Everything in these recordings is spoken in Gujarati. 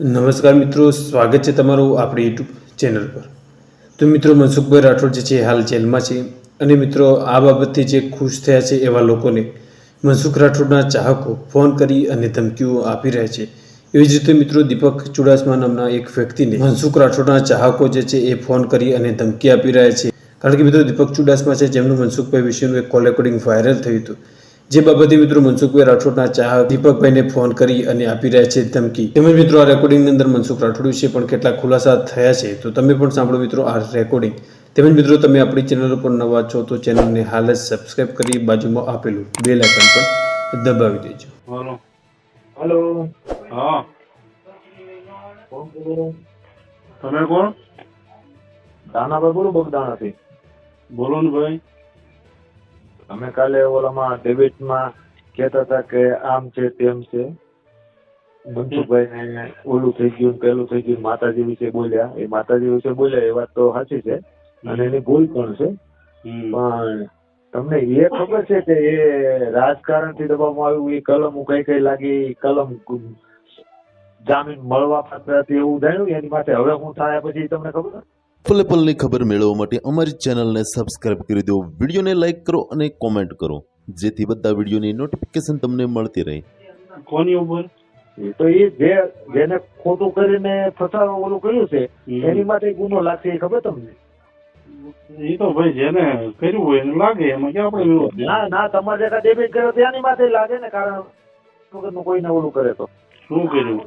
નમસ્કાર મિત્રો, સ્વાગત છે તમારું આપણી યુટ્યુબ ચેનલ પર. તો મિત્રો, મનસુખભાઈ રાઠોડ જે છે હાલ જેલમાં છે અને મિત્રો, આ બાબતથી જે ખુશ થયા છે એવા લોકોને મનસુખ રાઠોડના ચાહકો ફોન કરી અને ધમકીઓ આપી રહ્યા છે. એવી જ રીતે મિત્રો, દીપક ચુડાસમા નામના એક વ્યક્તિને મનસુખ રાઠોડના ચાહકો જે છે, એ ફોન કરી અને ધમકી આપી રહ્યા છે. કારણ કે મિત્રો, દીપક ચુડાસમા છે, જેમનું મનસુખભાઈ વિશેનું એક કોલ રેકોર્ડિંગ વાયરલ થયું હતું. જે બાબતે મિત્રો મનસુખભાઈ રાઠોડના ચાહક દીપકભાઈને ફોન કરી અને આપી રહ્યા છે ધમકી. તેમજ મિત્રો આ રેકોર્ડિંગની અંદર મનસુખ રાઠોડ વિશે પણ કેટલા ખુલાસા થયા છે. તો તમે પણ સાંભળો મિત્રો આ રેકોર્ડિંગ તેમજ મિત્રો તમે આપણી ચેનલ પર નવા છો તો ચેનલને હાલ જ સબસ્ક્રાઇબ કરી બાજુમાં આપેલું બે લાઇકન પણ દબાવી દેજો. હલો હા. તમે કોણ? દાનાભાઈ બોલું બગદાણાથી. બોલો ને ભાઈ. અમે કાલે ઓલામાં ડેબિટમાં કહેતા હતા કે આમ છે તેમ છે. મનસુખભાઈ ને ઓલું થઈ ગયું પેલું થઈ ગયું માતાજી વિશે બોલ્યા. એ માતાજી વિશે બોલ્યા એ વાત તો સાચી છે અને એની ભૂલ પણ છે. પણ તમને એ ખબર છે કે એ રાજકારણથી દબાવવામાં આવ્યું એ કલમ કઈ કઈ લાગી કલમ જામીન મળવા પાત્ર એવું જાણ્યું એની માટે હવે હું થાય પછી તમને ખબર? પલે પલની ખબર મેળવવા માટે અમારી ચેનલને સબસ્ક્રાઇબ કરી દો વિડીયોને લાઇક કરો અને કોમેન્ટ કરો. જેથી બધા વિડીયોની નોટિફિકેશન તમને મળતી રહે. કોની ઉપર? તો એ જે જેને ખોટું કરીને ફસાવા ઓલું કર્યું છે એની માટે ગુનો લાગશે એ ખબર તમને? એ તો ભાઈ જેને કર્યું હોય એને લાગે એમાં કે આપણે છે. ના ના તમારે જેટલા ડેબિટ કર્યો તો એની માટે લાગે ને કારણ વગરનું કોઈને ઓલું કરે તો. શું કર્યું?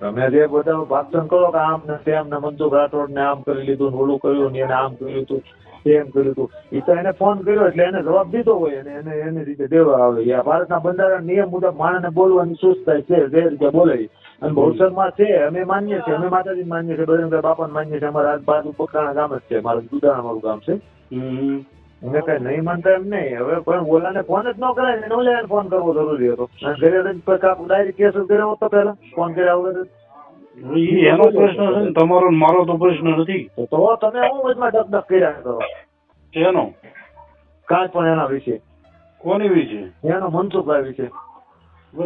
તમે જે બધા ભાષણ કરો કે આમ ને તેમ ને મનસુખ રાઠોડ ને આમ કરી લીધું ને ઓલું કર્યું ને એને આમ કર્યું હતું તેમ કર્યું હતું. એ તો એને ફોન કર્યો એટલે એને જવાબ દીધો હોય અને એને એની રીતે દેવા આવે. આ ભારતના બંધારણ નિયમ મુજબ માણસને બોલવાની સુસ્તા છે જે રીતે બોલે અને બહુસરમાં છે અમે માનીએ છીએ અમે માતાજી માનીએ છીએ બજરંગભાઈ બાપા માનીએ છીએ અમારા બાજુ પોતાના ગામ જ છે મારું દુધાણા મારું ગામ છે. અમે કઈ નહીં માનતા એમ નહીં. હવે પણ બોલાને ફોન જ ન કરાય ને ઓલાને ફોન કરવો જરૂરી હતો. ઘરે ડાયરેક્ટ કેસ કર્યો હતો પેલા ફોન કર્યા વગર એનો પ્રશ્ન છે ને તમારો મારો તો પ્રશ્ન નથી. તો તમે હું વચમાં ડગડગ કર્યા કરો. એનો? કાલ પણ એના વિશે. કોની વિશે? એનો મનસુખભાઈ વિશે.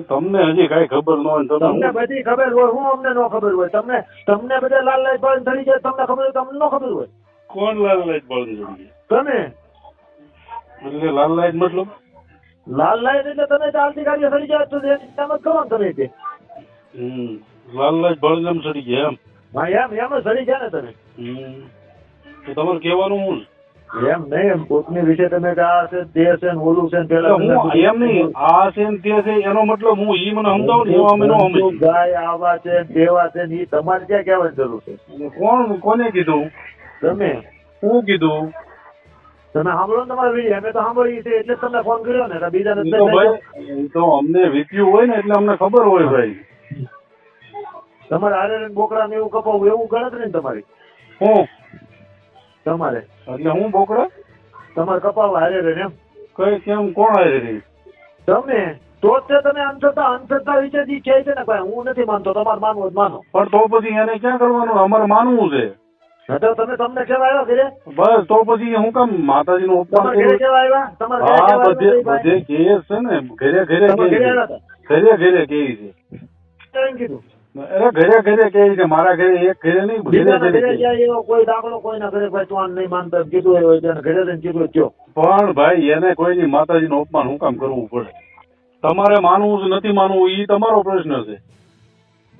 તમને હજી કઈ ખબર ન હોય તમને બધી ખબર હોય હું અમને ન ખબર હોય. તમને તમને બધા લાલ લાલ પણ ધરી જાય તમને ખબર હોય તમને ન ખબર હોય. કોણ લાલ લાઈટ ધરી જોઈએ તમે? એટલે લાલ લાઈટ મતલબ? લાલ લાઈટ એટલે તમે ચાલતી ગાડી સડી જાય તો જ કહો ને તમે તે? લાલ લાઈટ બળદ એમ ચડી ગયા એમ. હા એમ એમ સડી જાય ને તમે તો તમારે કહેવાનું હું એમ નહીં એમ કોકની વિશે તમે આ છે તે છે ને ઓલું છે પેલા હું એમ નહીં આ છે ને તે છે એનો મતલબ હું ઈ મને સમજાવું ને એવા અમે ન સમજી ગાય આવા છે તેવા છે ને ઈ તમારે ક્યાં કહેવાની જરૂર છે? કોણ કોને કીધું? તમે? હું કીધું? તમે સાંભળો તમારે વીડિયો અમે તો સાંભળીએ છીએ એટલે તમને ફોન કર્યો ને બીજા તો અમને વીત્યું હોય ને એટલે અમને ખબર હોય ભાઈ. તમારે આરે બોકડા ને એવું કપાવું એવું ગણતરી ને તમારી? હું? તમારે? એટલે હું બોકડા? તમારે કપાવવા હારે રે એમ? કઈ કેમ કોણ આવી રહી? તમે તો તે તમે અંધશ્રદ્ધા અંધશ્રદ્ધા વિશે જે કહે છે ને ભાઈ હું નથી માનતો તમારે માનવું જ માનો. પણ તો પછી એને ક્યાં કરવાનું? અમારે માનવું છે. તો તમે તમને કેવા આવ્યા ઘરે? બસ તો પછી હું કામ માતાજી નું અપમાન ઘરે કેવા આવ્યા? તમારે ઘરે બધે બધે કેસ છે ને ઘરે ઘરે કે ઘરે ઘરે કે છે. કીધું. અરે ઘરે ઘરે કે છે. મારા ઘરે એક ઘરે નહીં ઘરે ઘરે કે એવો કોઈ દાખલો કોઈના ઘરે ભાઈ તું નહીં માનતા કીધું હોય તેને ઘરે લઈને કીધું કયો. પણ ભાઈ એને કોઈની માતાજી નું અપમાન હું કામ કરવું પડે? તમારે માનવું નથી માનવું એ તમારો પ્રશ્ન છે.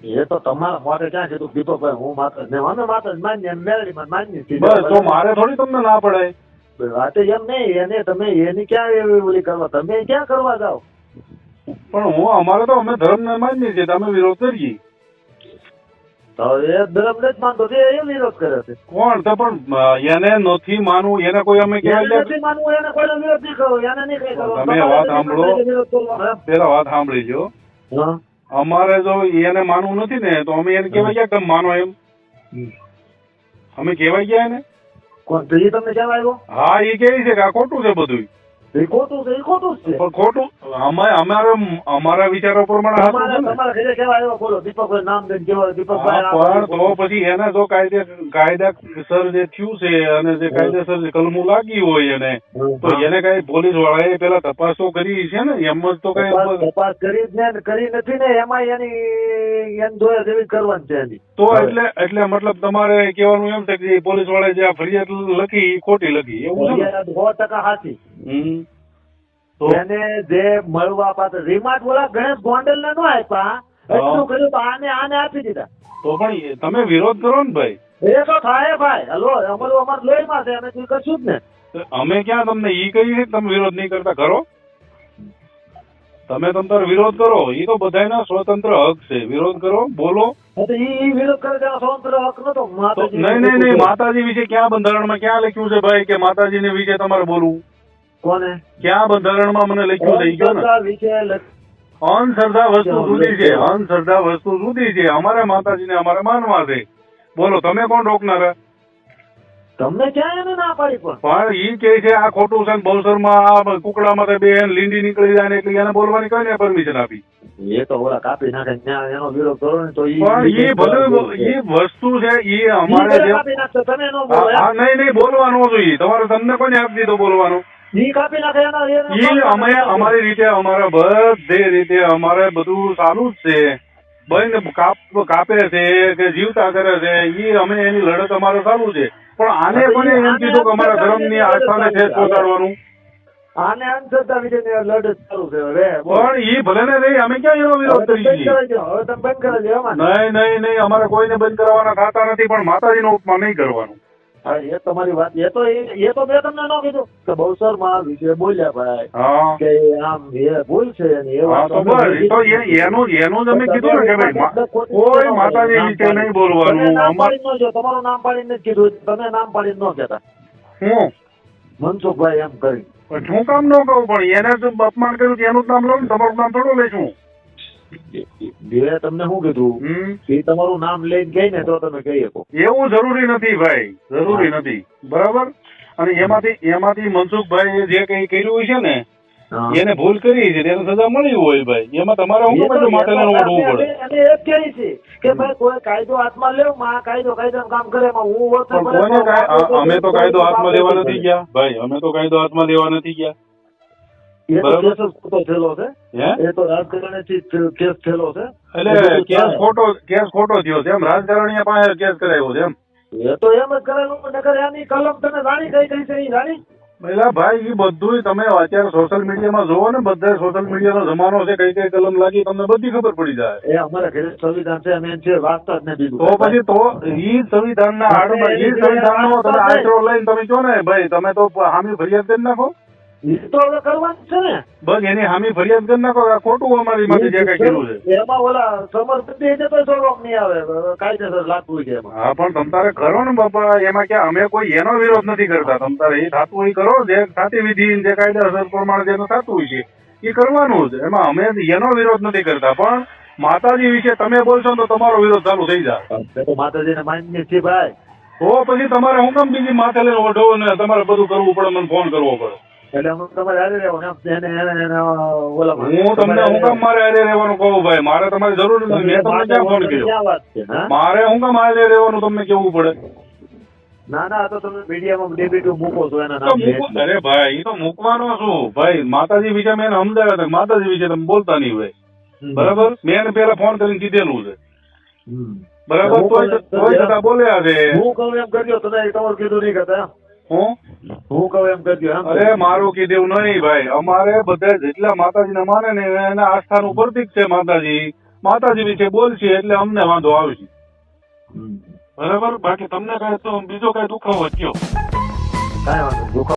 એ તો તમારા માટે ક્યાં કીધું? દીપકભાઈ હું માત્ર ને અમે માત્ર જ માન્ય મેળવીમાં માન્ય બસ તો મારે થોડી તમને ના પડે. વાત એમ નહીં એને તમે એની ક્યાં એવી ઓલી કરવા? તમે ક્યાં કરવા જાઓ? પણ હું અમારે તો અમે ધર્મ ને માનીએ છીએ તમે વિરોધ કરીએ. તો એ ધર્મ જ માનતો તે એ વિરોધ કરે છે. કોણ? તો પણ એને નથી માનવું એને કોઈ અમે કહેવાય નથી માનવું એને કોઈ વિરોધ નહીં કરો એને નહીં કઈ તમે વાત સાંભળો. પેલા વાત સાંભળી જો હા. અમારે જો એને માનવું નથી ને તો અમે એને કહેવાય ગયા તમે માનો એમ. અમે કહેવાય ગયા એને? હા એ કેવી છે કે આ ખોટું છે બધું એ ખોટું છે એ ખોટું જ છે. પણ ખોટું? અમે અમારે અમારા વિચારો પ્રમાણે સાચું તમારે છે ને. તમારે ઘરે કેવા આવ્યો બોલો? દીપકભાઈ નામ દઈને કેવા દીપકભાઈ પણ તો પછી એને જો કાયદે કાયદાસર જે થયું છે અને જે કાયદેસર જે કલમો લાગી હોય એને તો એને કઈ પોલીસ વાળાએ પેલા તપાસ તો કરી છે ને? એમ જ તો કઈ તપાસ કરી જ ને કરી નથી ને એમાં એની એમ જોયા જેવી કરવાની છે એની. તો એટલે એટલે મતલબ તમારે કહેવાનું એમ છે કે પોલીસ વાળાએ જે આ ફરિયાદ લખી ખોટી લખી એવું સો ટકા સાચી. એને જે મળવા પાત્ર રીમાટ બોલા ગણેશ ગોંડલ ને નો આપ્યા એટલું કર્યું? તો આને આને આપી દીધા. તો પણ તમે વિરોધ કરો ને ભાઈ. એ તો થાય ભાઈ. હલો અમારું અમાર લોહી માં છે અમે કશું જ ને. અમે ક્યાં તમને ઈ કહી તમે વિરોધ નહીં કરતા? કરો. તમે તમ વિરોધ કરો. એ તો બધાના સ્વતંત્ર હક છે. વિરોધ કરો બોલો. વિરોધ કરે સ્વતંત્ર હક નતો. નહીં નહીં નહીં. માતાજી વિશે ક્યાં બંધારણમાં ક્યાં લખ્યું છે ભાઈ કે માતાજીને વિશે તમારે બોલવું? કોને? ક્યાં બંધારણમાં મને લખ્યું? થઈ ગયો ને. અંધશ્રદ્ધા વસ્તુ જુદી છે અંધશ્રદ્ધા વસ્તુ જુદી છે. અમારે માતાજીને અમારે માનવા છે બોલો તમે કોણ રોકનારા? તમને ક્યાં એને ના પાડી પણ. પણ ઈ કે છે આ ખોટું છે બહુસરમાં કુકડામાં તો બે લીંડી નીકળી જાય ને એટલે એને બોલવાની કઈ પરમિશન આપી? એ તો ઓલા કાપી નાખે ત્યાં એનો વિરોધ કરો ને તો એ ભલે ઈ વસ્તુ છે ઈ અમારે જે. નહીં નહીં બોલવાનું જોઈએ તમારે તમને કોને આપી દીધો બોલવાનું? અમે અમારી રીતે અમારે બધે રીતે અમારે બધું સારું જ છે. બંધ કાપે છે કે જીવતા કરે છે એ અમે એની લડત અમારે ચાલુ છે. પણ આને કોને એમ કીધું કે અમારા ધર્મની આસ્થાને ઠેસ પહોંચાડવાનું. આને અંધશ્રદ્ધા વિશે લડત ચાલુ છે હવે પણ એ ભલે ને નહીં અમે ક્યાં એનો વિરોધ કરી હવે તમે બંધ કરી નહીં નહીં નહીં અમારે કોઈને બંધ કરવાના થતા નથી પણ માતાજીનો ઉપમા નહીં કરવાનું. હા, એ તમારી વાત એ તો એ તો મેં તમને ન કીધું કે બહુસરમાં વિશે બોલ્યા ભાઈ. કે આમ એ ભૂલ છે એ વાત તો તો એ- એનું એનું તમે કીધું ને કે ભાઈ કોઈ માતાજી વિશે નહીં બોલવાનું અમારું તમારું નામ પાડીને કીધું. તમે નામ પાડીને ન કહેતા. હું? મનસુખભાઈ એમ કરી. શું કામ ન કહું પણ એને અપમાન કર્યું એનું નામ લઉં ને તમારું નામ થોડું લઈશું. બે તમને શું કીધું? એ તમારું નામ લઈને ગઈ ને તો તમે કહી શકો. એવું જરૂરી નથી ભાઈ જરૂરી નથી. બરાબર? અને એમાંથી એમાંથી મનસુખભાઈ જે કઈ કર્યું છે ને એને ભૂલ કરી છે તેને સજા મળી હોય ભાઈ. એમાં તમારે હું બધું માટે ઓઢવું પડે એ કહે છે કે ભાઈ કોઈ કાયદો હાથમાં લેવમાં કાયદો કાયદો કામ કરે માં હું અમે તો કાયદો હાથમાં લેવા નથી ગયા. ભાઈ અમે તો કાયદો હાથમાં લેવા નથી ગયા. ભાઈ એ બધું તમે અત્યારે સોશિયલ મીડિયામાં જોવો ને બધા સોશિયલ મીડિયાનો જમાનો છે કઈ કઈ કલમ લાગી તમને બધી ખબર પડી જાય. એ અમારા ઘરે સંવિધાન છે અમે છે વાંચતા જ નથી તો પછી તો ઈ સંવિધાનના આડમાં ઈ સંવિધાનનો તમે આશરો લઈને તમે કહો ને ભાઈ તમે તો હામી ફરિયાદ કરી નાખો? તો હવે કરવાનું છે ને? બસ એની હામી ફરિયાદ કરી નાખો ખોટું અમારી માટે જે કઈ કર્યું છે. એમાં ઓલા સમર્પિત છે તો સોલમ નહીં આવે? કાયદેસર લાગતું છે હા પણ તમ તારે કરો ને બાપા એમાં ક્યાં અમે કોઈ એનો વિરોધ નથી કરતા. તમ તારે એ થતું હોય કરો જે સાચી વિધિ જે કાયદાસર પ્રમાણે જેનું થતું હોય છે એ કરવાનું જ. એમાં અમે એનો વિરોધ નથી કરતા. પણ માતાજી વિશે તમે બોલશો ને તો તમારો વિરોધ ચાલુ થઈ જાય. માતાજીને માન્ય છે ભાઈ. તો પછી તમારે હું કામ બીજી માથે લઈને ઓઢો ને તમારે બધું કરવું પડે મને ફોન કરવો પડે. એટલે અમે તમારે હારે રહેવાનું એને એને એને ઓલા હું તમને હું કામ મારે હારે રહેવાનું કહું ભાઈ મારે તમારી જરૂર નથી. મેં તમને ક્યાં ફોન કર્યો? ક્યાં વાત છે હા? મારે હું કામ હારે રહેવાનું તમને કેવું પડે? ના ના તો તમે મીડિયામાં ડેબ્યુટ મૂકો છો એના નામ. અરે ભાઈ એ તો મૂકવાનો શું ભાઈ માતાજી વિશે મેં સમજાવ્યા માતાજી વિશે તમે બોલતા નહીં ભાઈ બરાબર? મેં એને પેલા ફોન કરીને કીધેલું છે. બરાબર? તોય તોય બોલ્યા છે. હું કહું એમ કરજો તમે તમારું કીધું નહીં કરતા. હું? હું કહું એમ કરજો અરે મારું કીધું નહીં ભાઈ. અમારે બધા જેટલા માતાજીને માને ને એના આસ્થાનું પ્રતિક છે માતાજી. માતાજી વિશે બોલશે એટલે અમને વાંધો આવશે. બરાબર? બાકી તમને કઈ તો બીજો કઈ દુખાવો થયો કઈ વાંધો.